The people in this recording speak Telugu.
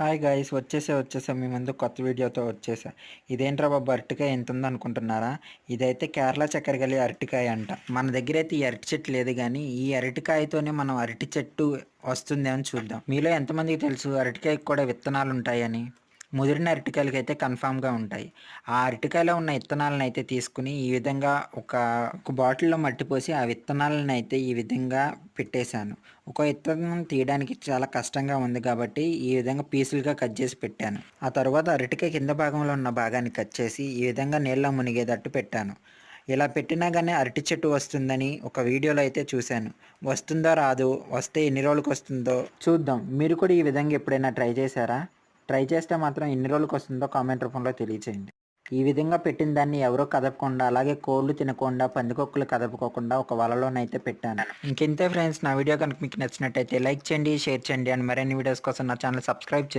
హాయ్ గాయస్ వచ్చేసా వచ్చేసా. మీ ముందు కొత్త వీడియోతో వచ్చేసా. ఇదేంట్రా బాబు అరటికాయ ఎంత ఉందనుకుంటున్నారా? ఇదైతే కేరళ చక్కెరగలి అరటికాయ అంట. మన దగ్గర అయితే ఈ అరటి చెట్టు లేదు కానీ ఈ అరటికాయతోనే మనం అరటి చెట్టు వస్తుందేమో చూద్దాం. మీలో ఎంతమందికి తెలుసు అరటికాయకి కూడా విత్తనాలు ఉంటాయని ముదిరిన అరటికాయలకి అయితే కన్ఫామ్గా ఉంటాయి. ఆ అరటికాయలో ఉన్న విత్తనాలను అయితే తీసుకుని ఈ విధంగా ఒక ఒక బాటిల్లో మట్టి పోసి ఆ విత్తనాలను అయితే ఈ విధంగా పెట్టేశాను. ఒక విత్తనం తీయడానికి చాలా కష్టంగా ఉంది కాబట్టి ఈ విధంగా పీసులుగా కట్ చేసి పెట్టాను. ఆ తర్వాత అరటికాయ కింద భాగంలో ఉన్న భాగాన్ని కట్ చేసి ఈ విధంగా నీళ్ళ మునిగేటట్టు పెట్టాను. ఇలా పెట్టినా కానీ అరటి చెట్టు వస్తుందని ఒక వీడియోలో అయితే చూశాను. వస్తుందో రాదు వస్తే ఎన్ని రోజులకు వస్తుందో చూద్దాం. మీరు కూడా ఈ విధంగా ఎప్పుడైనా ట్రై చేశారా? ట్రై చేస్తే మాత్రం ఎన్ని రోజులకు వస్తుందో కామెంట్ రూపంలో తెలియచేయండి. ఈ విధంగా పెట్టిన దాన్ని ఎవరో కదపకుండా అలాగే కోళ్ళు తినకుండా పందికొక్కులు కదపకోకుండా ఒక వలలోనైతే పెట్టాను. ఇంకెంతే ఫ్రెండ్స్ నా వీడియో కనుక మీకు నచ్చినట్టయితే లైక్ చేయండి షేర్ చేయండి అండ్ మరిన్ని వీడియోస్ కోసం నా ఛానల్ సబ్స్క్రైబ్ చేసుకోండి